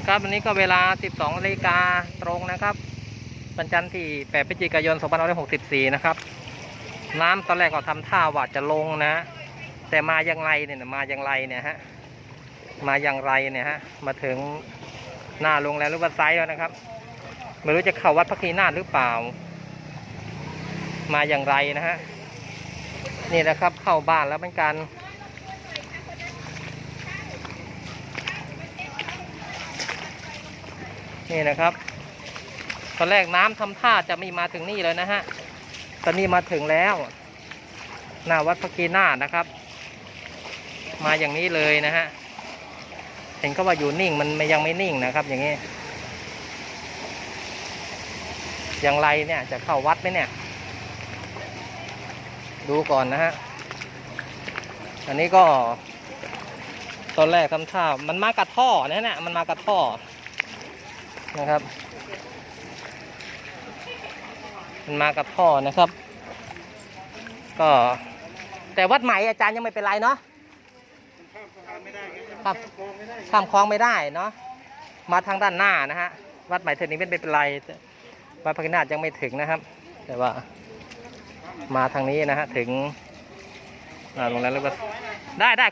นะครับวันนี้ก็เวลา 12นาฬิกาตรงนะครับวันจันทร์ที่8พฤศจิกายน2564 นะครับ น้ำตอนแรกก็ทำท่าว่าจะลงนะ แต่มาอย่างไรเนี่ยมาอย่างไรเนี่ยฮะมาอย่างไรเนี่ยฮะมาถึงหน้าโรงแรมหรือว่าไซต์แล้วนะครับไม่รู้จะเข้าวัดพระคีนาหรือเปล่า มาอย่างไรนะฮะนี่นะครับเข้าบ้านแล้วเป็นการ นี่นะครับ ตอนแรกน้ำทำท่าจะไม่มาถึงนี่เลยนะฮะ ตอนนี้มาถึงแล้วหน้าวัดพระกีนานะครับ มาอย่างนี้เลยนะฮะ เห็นเขาว่าอยู่นิ่งมันยังไม่นิ่งนะครับ อย่างนี้ อย่างไรเนี่ยจะเข้าวัดไหมเนี่ย ดูก่อนนะฮะ อันนี้ก็ ตอนแรกทำท่ามันมากับท่อนะเนี่ยมันมากับท่อ นะครับ มันมากับท่อนะครับ ก็แต่วัดใหม่อาจารย์ยังไม่เป็นไรเนาะครับข้ามคลองไม่ได้เนาะมาทางด้านหน้านะฮะวัดใหม่เทอนี้ไม่เป็นไรวัดพระกินาถยังไม่ถึงนะครับ แต่ว่ามาทางนี้นะฮะถึงอ่าโรงแรมแล้วก็ได้ได้